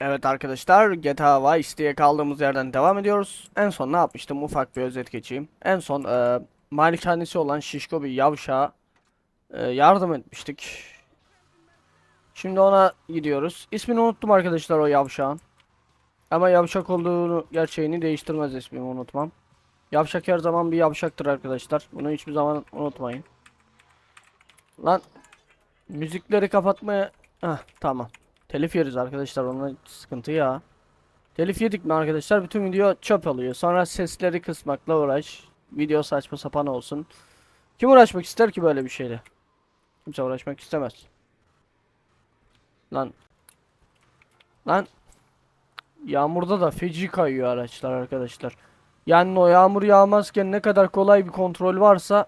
Evet arkadaşlar GTA Vice diye kaldığımız yerden devam ediyoruz. En son ne yapmıştım ufak bir özet geçeyim. En son e, malikanesi olan şişko bir yavşağa e, yardım etmiştik. Şimdi ona gidiyoruz. İsmini unuttum arkadaşlar o yavşağın. Ama yavşak olduğunu gerçeğini değiştirmez ismimi unutmam. Yavşak her zaman bir yavşaktır arkadaşlar. Bunu hiçbir zaman unutmayın. Lan müzikleri kapatmaya... Heh, tamam. Telif yeriz arkadaşlar ona sıkıntı ya. Telif yedik mi arkadaşlar bütün video çöp oluyor. Sonra sesleri kısmakla uğraş. Video saçma sapan olsun. Kim uğraşmak ister ki böyle bir şeyle? Kimse uğraşmak istemez. Lan. Lan. Yağmurda da feci kayıyor araçlar arkadaşlar. Yani o yağmur yağmazken ne kadar kolay bir kontrol varsa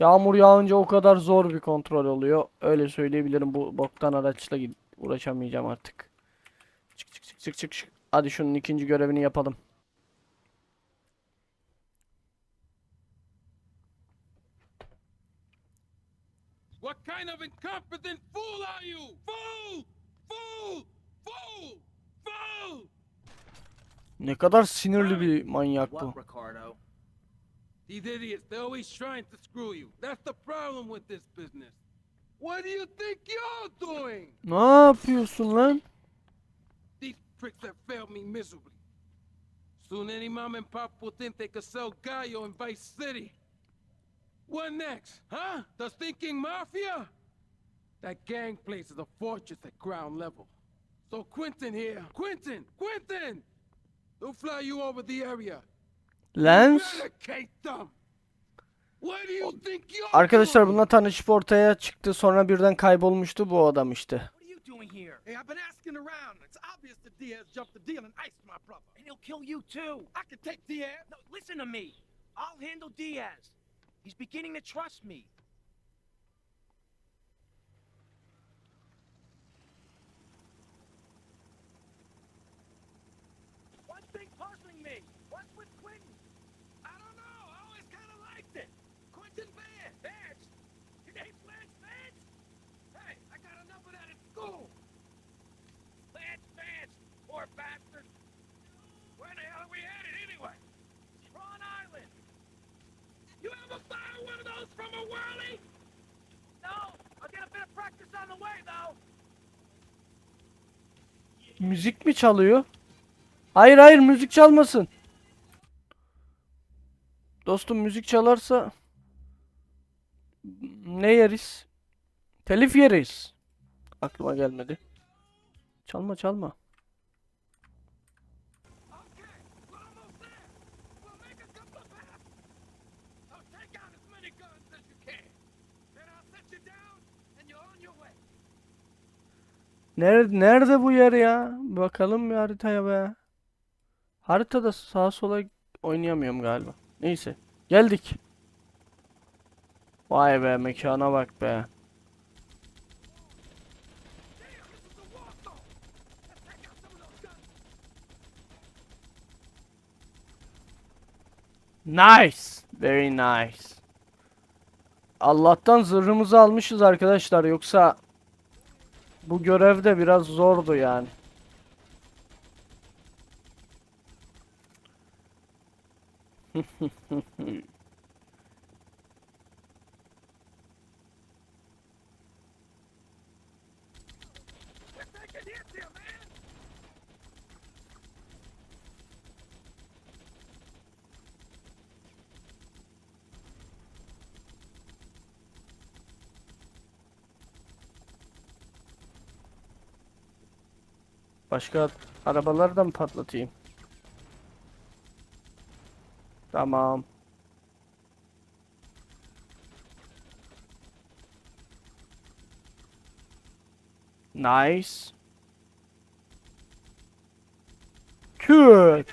yağmur yağınca o kadar zor bir kontrol oluyor. Öyle söyleyebilirim bu boktan araçla gid- uğraşamayacağım artık. Çık çık çık çık çık çık. Hadi şunun ikinci görevini yapalım. What kind of incompetent fool are you? Fool! Fool! Fool! Fool! Ne kadar sinirli bir manyak bu. These idiots, they're always trying to screw you. That's the problem with this business. What do you think you're doing? Ne yapıyorsun lan? These pricks have failed me miserably. Soon any mom and pop will think they could sell Gallo in Vice City. What next, huh? The thinking mafia? That gang place is a fortress at ground level. So Quentin here, Quentin, Quentin! They'll fly you over the area. Lance? Eradicate them! Arkadaşlar bununla tanışıp ortaya çıktı sonra birden kaybolmuştu bu adam işte. What are you doing here? Hey, I've been asking around. It's obvious that Diaz jumped the deal and iced my brother. And he'll kill you too. I can take Diaz. No, listen to me. I'll handle Diaz. He's beginning to trust me. Müzik mi çalıyor? Hayır hayır müzik çalmasın. Dostum müzik çalarsa ne yeriz? Telif yeriz. Aklıma gelmedi. Çalma çalma. Nerede, nerede bu yer ya? Bakalım bir haritaya be. Haritada sağa sola oynayamıyorum galiba. Neyse. Geldik. Vay be mekana bak be. Nice. Very nice. Allah'tan zırhımızı almışız arkadaşlar. Yoksa bu görev de biraz zordu yani. Başka arabaları da mı patlatayım? Tamam. Nice. Home.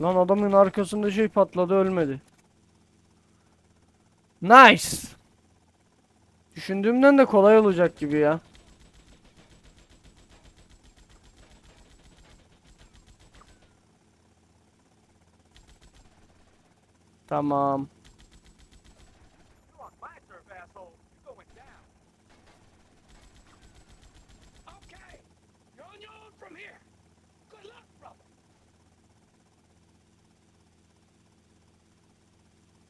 Lan adamın arkasında şey patladı ölmedi. Nice. Düşündüğümden de kolay olacak gibi ya. Tamam.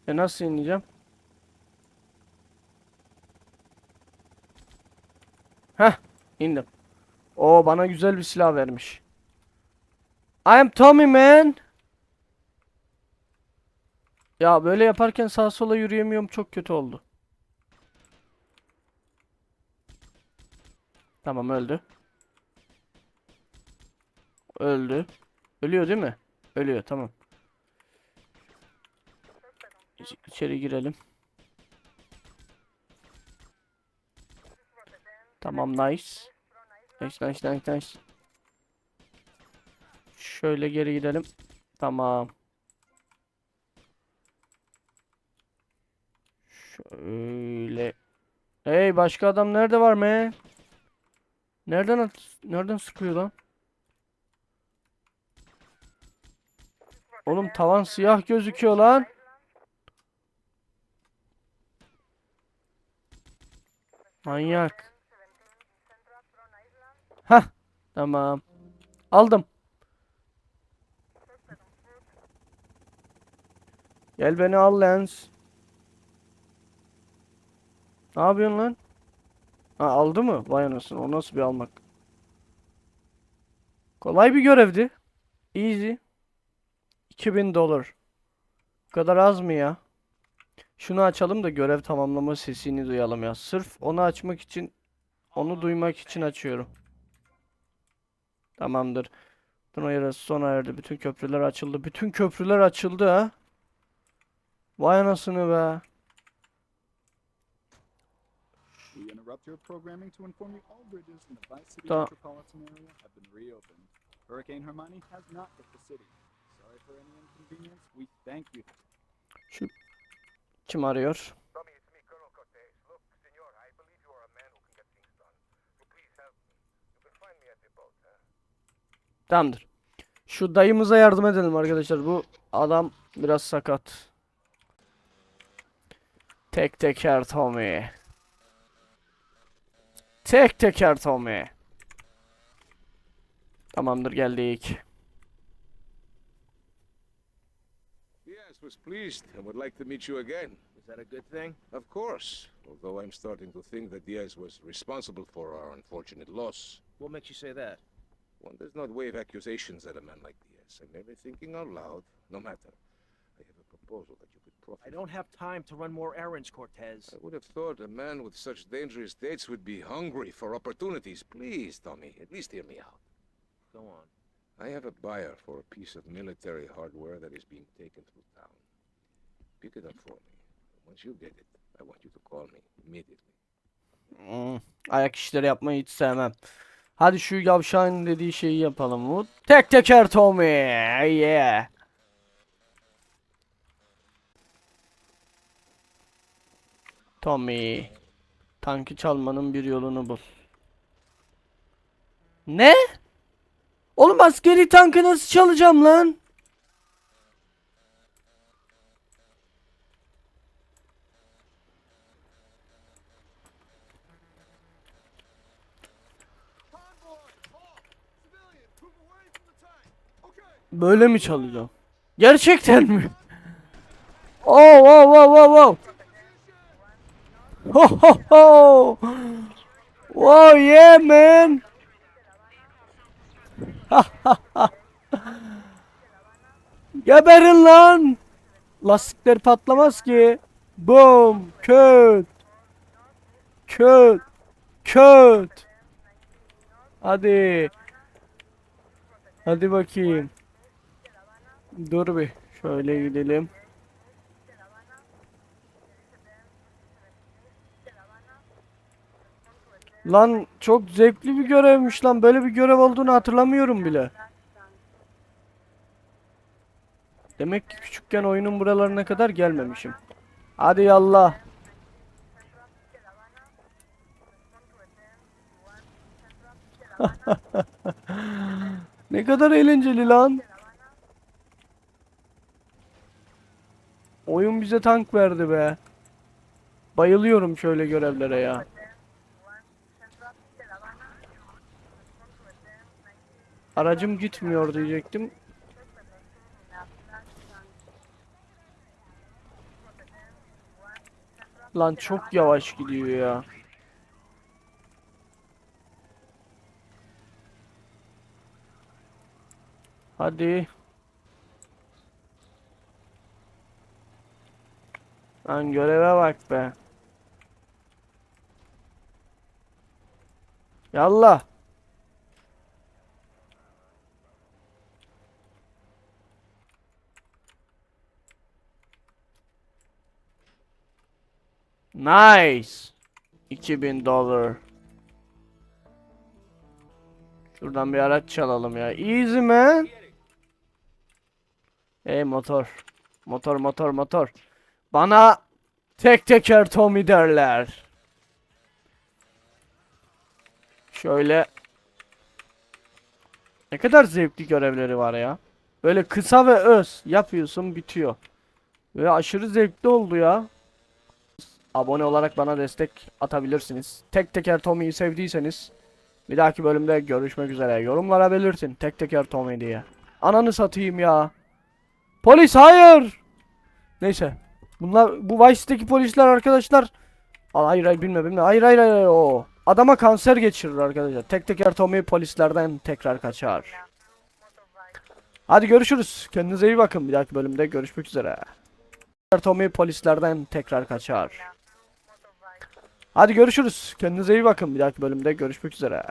E nasıl ineceğim? Heh, indim. O bana güzel bir silah vermiş. I am Tommy man. Ya böyle yaparken sağa sola yürüyemiyorum çok kötü oldu. Tamam öldü. Öldü. Ölüyor değil mi? Ölüyor tamam. İç- İçeri girelim. Tamam nice. Nice nice nice nice. Şöyle geri gidelim. Tamam. Şöyle. Hey başka adam nerede var mı? Nereden at nereden sıkıyor lan? Oğlum tavan siyah gözüküyor lan. Manyak. Hah, tamam. Aldım. Gel beni al Lens. Ne yapıyorsun lan? Ha aldı mı? Vay anasını. O nasıl bir almak? Kolay bir görevdi. Easy. 2000 dolar. Bu kadar az mı ya? Şunu açalım da görev tamamlama sesini duyalım ya. Sırf onu açmak için, onu duymak için açıyorum. Tamamdır. Tuna yarası sona erdi. Bütün köprüler açıldı. Bütün köprüler açıldı ha. Vay anasını be. We interrupt your programming Tamamdır. Şu dayımıza yardım edelim arkadaşlar. Bu adam biraz sakat. Tek teker Tommy. Tek teker Tommy. Tamamdır geldik. Yes, was pleased and would like to meet you again. Is that a good thing? Of course, although I'm starting to think that Diaz was responsible for our unfortunate loss. What makes you say that? One does not wave accusations at a man like Diaz. I'm merely thinking out loud. No matter. I have a proposal that you could profit I don't have time to run more errands, Cortez. I would have thought a man with such dangerous dates would be hungry for opportunities. Please, Tommy, at least hear me out. Go on. I have a buyer for a piece of military hardware that is being taken through town. Pick it up for me. Once you get it, I want you to call me immediately. Hmm, Ayak işleri yapmayı hiç sevmem. Hadi şu yavşağın dediği şeyi yapalım. Bu tek teker Tommy. Yeah. Tommy. Tankı çalmanın bir yolunu bul. Ne? Oğlum askeri tankı nasıl çalacağım lan? Böyle mi çalacağım? Gerçekten mi? Oh, wow, wow, wow, wow. Ho, ho, ho. Wow, yeah, man. Geberin lan. Lastikler patlamaz ki. Boom, köt. Köt. Köt. Hadi. Hadi bakayım. Dur bir. Şöyle gidelim. Lan çok zevkli bir görevmiş lan. Böyle bir görev olduğunu hatırlamıyorum bile. Demek ki küçükken oyunun buralarına kadar gelmemişim. Hadi yallah. Ne kadar eğlenceli lan. Oyun bize tank verdi be. Bayılıyorum şöyle görevlere ya. Aracım gitmiyor diyecektim. Lan çok yavaş gidiyor ya. Hadi. Lan göreve bak be. Yallah. Nice. 2000 dolar. Şuradan bir araç çalalım ya. Easy man. Ey motor. Motor motor motor. Bana tek teker Tommy derler. Şöyle. Ne kadar zevkli görevleri var ya. Böyle kısa ve öz yapıyorsun bitiyor. Ve aşırı zevkli oldu ya. Abone olarak bana destek atabilirsiniz. Tek teker Tommy'yi sevdiyseniz bir dahaki bölümde görüşmek üzere. Yorumlara belirtin tek teker Tommy diye. Ananı satayım ya. Polis hayır. Neyse. Bunlar bu Vice City'deki polisler arkadaşlar. Aa, hayır hayır bilme bilme. Hayır hayır hayır o. Adama kanser geçirir arkadaşlar. Tek teker Tommy polislerden tekrar kaçar. Hadi görüşürüz. Kendinize iyi bakın. Bir dahaki bölümde görüşmek üzere. Tommy polislerden tekrar kaçar. Hadi görüşürüz. Kendinize iyi bakın. Bir dahaki bölümde görüşmek üzere.